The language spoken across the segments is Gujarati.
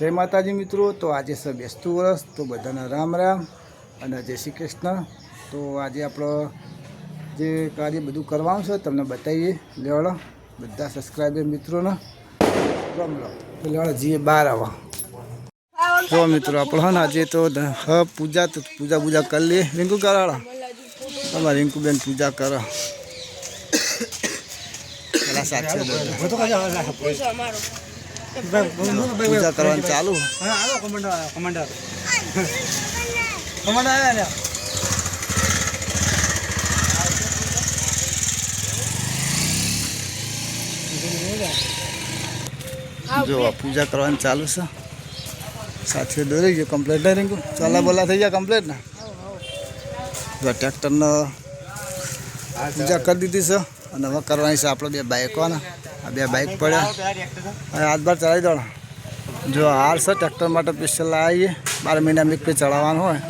જય માતાજી મિત્રો, તો આજે છે બેસતું વર્ષ, તો બધાને રામ રામ અને જય શ્રી કૃષ્ણ. તો આજે આપણો જે કાર્ય બધું કરવાનું છે, તમને બતાવીએ. લેવાડો, બધા સબસ્ક્રાઈબર મિત્રોને. રમ લો, તો જઈએ બહાર આવા. જો મિત્રો, આપણે હા આજે તો હ, પૂજા, તો પૂજા પૂજા કરી લઈએ. રિંકુ કરાડો તમારે રિંકુબેન પૂજા કરો. સાચે પૂજા કરવાનું ચાલુ. જો આ પૂજા કરવાનું ચાલુ છે. સાથીઓ દોરી ગયો કમ્પ્લેટ નહીં રીંગું? ચાલા બોલા થઈ ગયા કમ્પ્લેટ ને? જો ટ્રેક્ટરનો પૂજા કરી દીધી છે અને હવે કરવાની છે આપણે બે બાઇકો ને આ બે બાઇક પડ્યા. હવે હાથ બાર ચડાવી દો જો હાર છે, ટ્રેક્ટર માટે સ્પેશિયલ આવીએ બાર મહિના મિક પે ચડાવવાનું હોય.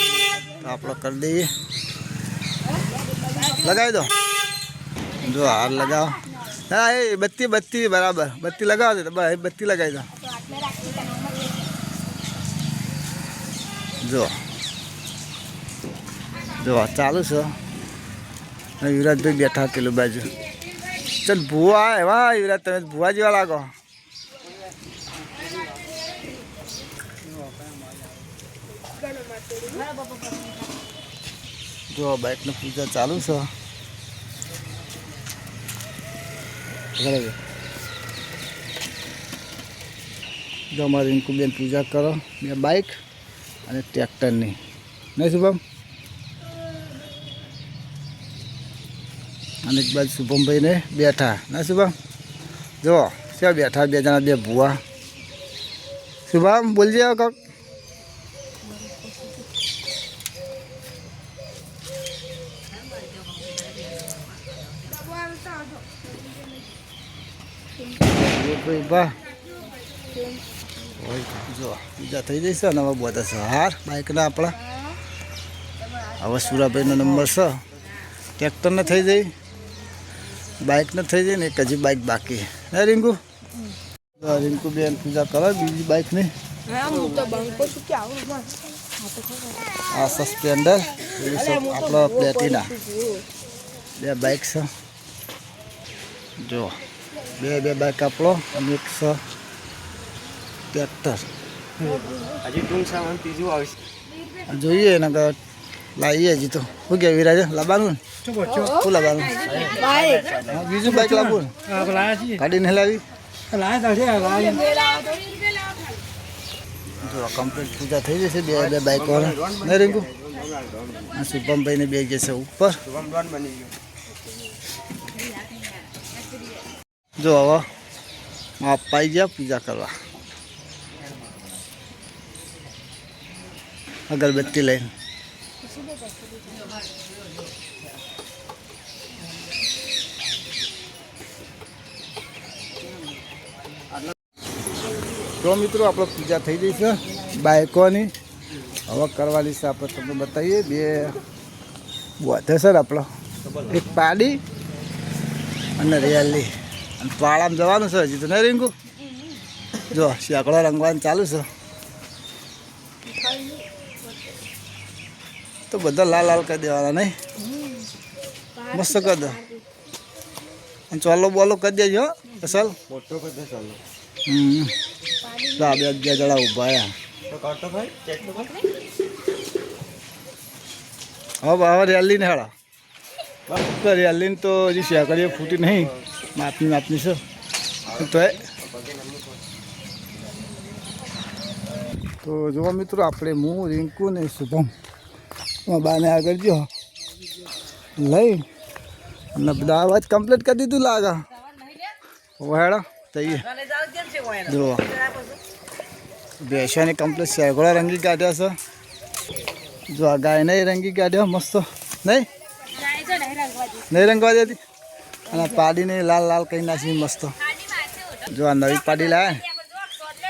તો આપણે કરી દઈએ. લગાવી દો. જો હાર લગાવો. હા, એ બત્તી બત્તી, બરાબર. બત્તી લગાવો દે બસ, એ બત્તી લગાવી દો. જો. જો આ ચાલુ છે. અને યુવરાજભાઈ બેઠા પેલું બાજુ. ચાલ ભૂવા એવા યુવરાજ, તમે ભૂવા જેવા લાગો. જો બાઇકની પૂજા ચાલુ છે. જો, અમારી રિંકુબેન પૂજા કરો, બે બાઇક અને ટ્રેક્ટરની. નહીં, શુભમ? અને એક બાજુ શુભમભાઈને બેઠા ના શુભમ જો ત્યાં બેઠા બે જણા બે ભૂવા શુભમ બોલજે હવે કોક ભાઈ બા હોય જો પૂજા થઈ જશે અને હવે બધા છે હાર બાઇકના આપણા હવે સુરાભાઈનો નંબર છે ટ્રેક્ટરને થઈ જાય બાઇકને થઈ જાય ને એક હજી બાઇક બાકી હે રિંકુ? રિંકુ બેન પૂજા કરે બીજી બાઇકની આ સસ્પેન્ડર આપણો પ્લેટિના બે બાઇક છે. જો બે બે બાઇક આપણો અને એક છે ટ્રેક્ટર. હજી ટૂંક સામાન ત્રીજું આવશે. જોઈએ એના તો લાવીએ હજી તો શું કે વિરાજ લાવવાનું ને શું લાવવાનું બીજું બાઈક લાવવું ને ગાડી નહીં લાવી જો કમ્પ્લીટ પૂજા થઈ જશે બે બે બાઈક વાળા નહીં રીંકુ શુભમભાઈને બે જશે ઉપર જો હવે અપાઈ પાઈ ગયા પૂજા કરવા અગરબત્તી લઈને તો મિત્રો, આપણે પૂજા થઈ ગઈ છે બાઇકોની હવે કરવાની છે આપણે તમને બતાવીએ. બે વધે સર આપણો. એક પાડી અને રિયાલી અને પાળામાં જવાનું છે હજી તો નહીં રીંગું? જો શેકડો રંગવાનું ચાલુ છે. તો બધા લાલ લાલ કરી દેવાના નહીં? મસ્ત કરી દો. અને ચોલો બોલો કરી દેજો અસલ મોટો બધો ચાલો. હમ. આ બે અગિયાર જણા ઊભા રહ્યા. કર. હવે હવે રેલી ને હેડા તો રેલીને તો હજી શેકડીઓ ફૂટી નહીં. માપની માપની છે. તો એ. તો જોવા મિત્રો આપણે હું રિંકુ ને શુભમ. એમાં બાને આગળ જો. લઈ. અને બધા અવાજ કમ્પ્લીટ કરી દીધું લાગે. વહેડા તઈએ. જુઓ. ભેંસોની કમ્પ્લીટ સેગોળા રંગી કાઢ્યા છે. જો આ ગાયને રંગી કાઢ્યો, મસ્ત. નહીં? નહીં રંગવા દેતી? અને પાડીને લાલ લાલ કરી નાખી, મસ્ત. જો આ નવી પાડી લાવે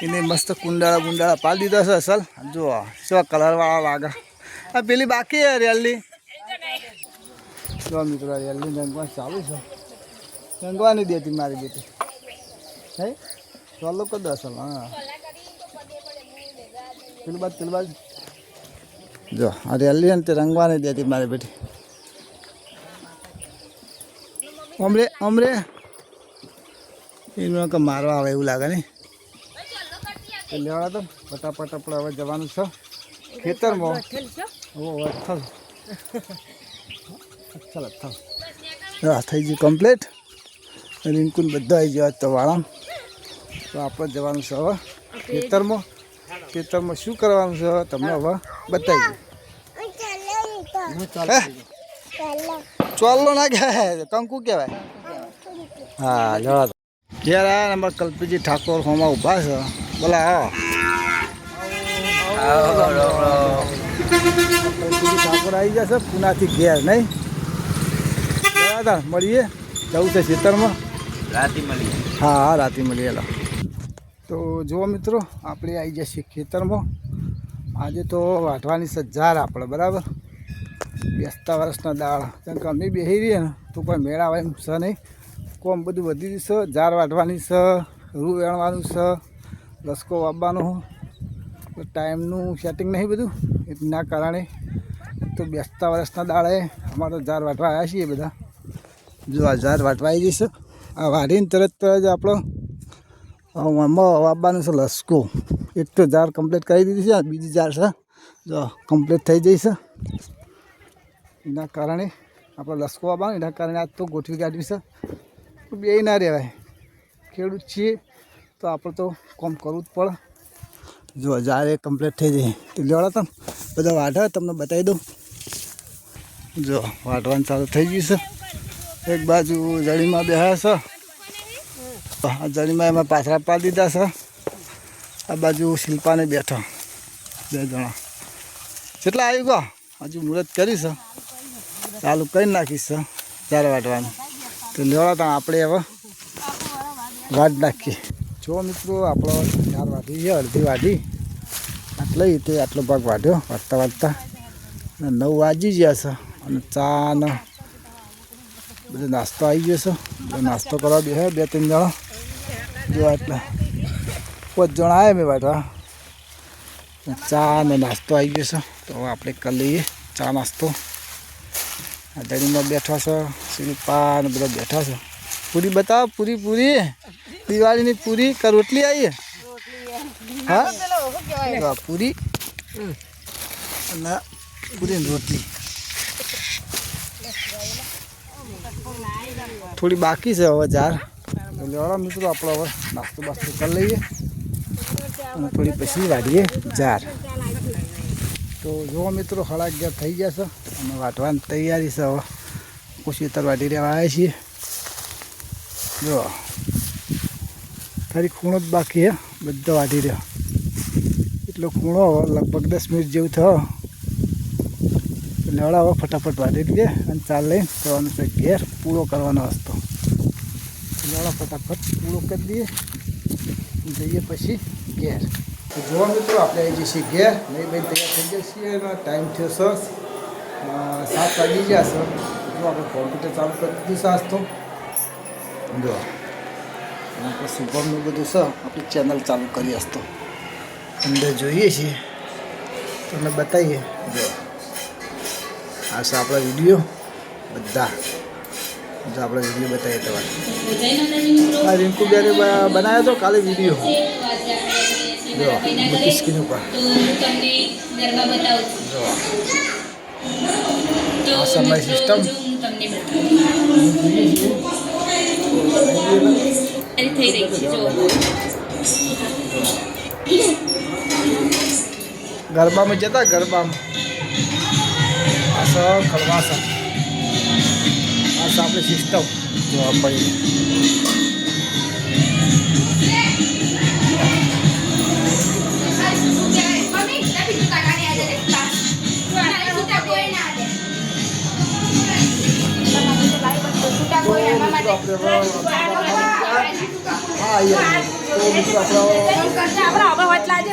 એને મસ્ત કુંડાળા બુંડાળા પાડી દીધા છે અસલ. જો શું કલરવાળા લાગે. આ પેલી બાકી રેલી જો મિત્રો રેલી રંગવા ચાલુ છે. રંગવા દેતી મારી બેટી. હે? ચાલો કદ અસલ હા પેલું બાદ પેલું બાદ જો રેલી ને તે રંગવા નહીં દેતી મારી બેટી. અમરે અમરે. એનું કે મારવા આવે એવું લાગે નહીં. લેવાડા તો ફટાફટ આપણે હવે જવાનું છે ખેતરમાં. ઓ અથલ અથલ અથલ આ થઈ ગયું કમ્પ્લીટ રિંકુન બધા આવી ગયા તો વાળામ. તો આપણે જવાનું છે હવે. ખેતરમાં. ખેતરમાં શું કરવાનું છે હવે? તમને હવે બતાવી ચોલ્લો ના કહેવાય. કંકુ કહેવાય. હા જવા દો ઘેર આ નંબર કલ્પીજી ઠાકોર હોમાં ઊભા છે. બોલા આવો. કલ્પીજી આવી જશે પુનાથી ઘેર નહીં? દાદા મળીએ? જવું છે ખેતરમાં? રાતે મળીએ. હા હા રાતે મળીએ લો તો જુઓ મિત્રો આપણે આવી જશે ખેતરમાં. આજે તો વાઢવાની છે જાર આપણે બરાબર? બેસતા વર્ષના દાળ. કેમ કે અમે બેસી રહીએ ને તો કોઈ મેળા એમ છે નહીં. કોમ બધું વધી છે ઝાર વાઢવાની છે રૂ વેણવાનું છે લસકો વાવવાનો. ટાઈમનું સેટિંગ નહીં બધું એના કારણે તો બેસતા વર્ષના દાળે અમારે તો જાર વાટવા આવ્યા છીએ બધા. જો આ ઝાર વાટવા આવી જઈશું. આ વાઢીને તરત તરત આપણો આમાં વાવવાનું છે લસકો. એક તો ઝાર કમ્પ્લીટ કરી દીધી છે બીજી ઝાર છે. જો કમ્પ્લીટ થઈ જઈશ. એના કારણે આપણે લસકો વાવવાનું એના કારણે આજ તો ગોઠવી કાઢવી છે. બે ના રહેવાય. ખેડૂત છીએ તો આપણે તો કોમ કરવું જ પડે. જો જારે કમ્પ્લીટ થઈ જાય. તો લેવડા તમે. બધા વાઢા, તમને બતાવી દઉં. જો, વાટવાનું ચાલુ થઈ ગયું છે. એક બાજુ જડીમાં બેહ્યા છે. જળીમાં એમાં પાથરા પાડી દીધા છે. આ બાજુ શિલ્પાને બેઠો. બે જણા. કેટલા આવી ગયો હજુ મુહૂર્ત કરીશ ચાલુ કરી નાખીશ છો. ચાર વાટવાનું. તો લેવડા તો આપણે હવે વાટ નાખીએ. જો મિત્રો, આપણો ચાર વાટી છે અડધી વાટી આટલે તે આટલો ભાગ વાઢ્યો વાટતા વાટતા નવ વાગી ગયા છે. અને ચા ને બધો નાસ્તો આવી ગયો છે નાસ્તો કરવા બે બે ત્રણ જણા જોવા એટલે પાંચ જણા આવ્યા મેં વાટવા ચા ને નાસ્તો આવી ગયો છે તો આપણે કરી લઈએ ચા નાસ્તો આ દડીમાં બેઠા છે શિલ્પા ને બધા બેઠા છે પૂરી બતાવ પૂરી પૂરી દિવાળીની પૂરી કે રોટલી આવી હા પૂરી અને પૂરી રોટલી થોડી બાકી છે હવે જાર લેવાડા મિત્રો, આપણે હવે નાસ્તો બાસ્તો કરી લઈએ અને થોડી પછી વાઢીએ જાર. તો જો મિત્રો હળા અગિયાર થઈ ગયા છે અને વાટવાની તૈયારી છે હવે. કુશીતર વાટી રહેવા આવ્યા છીએ. જો તારી ખૂણો જ બાકી હે બધો વાટી રહ્યો. એટલો ખૂણો લગભગ દસ મિનિટ જેવું થયો. લેવડા હવે ફટાફટ વાઢી દઈએ અને ચાલ લઈને જવાનું છે ઘેર પૂરો કરવાનો રસ્તો. લેવડા ફટાફટ પૂરો કરી દઈએ. જઈએ પછી ઘેર. જોવા મિત્રો, આપણે આવી છીએ ઘેર. નહીં બેન, તૈયાર થઈ ગયા છીએ. ટાઈમ થયો સર સાત વાગી ગયા સર જો આપણે કોમ્પ્યુટર ચાલુ કરી દીધું સાસ તો. જો. આપણે શુભમનું બધું સર આપણી ચેનલ ચાલુ કરી હસતો અંદર જોઈએ છીએ. તમને બતાવીએ. જો. આ છે આપણા વીડિયો. બધા. જો આપણે વીડિયો બતાવીએ તમારે આ રિંકુ બેરે બનાવ્યો હતો કાલે વીડિયો. જો સ્ક્રીન ઉપર. જો. આ સમય સિસ્ટમ થઈ રહી છે જો. ગરબામાં જતા ગરબામાં. સ ખલવાસા આ છે આપણી સિસ્ટમ જો આપણી હા અહીંયા તો મિત્રો આપણે આપણે વટલા છે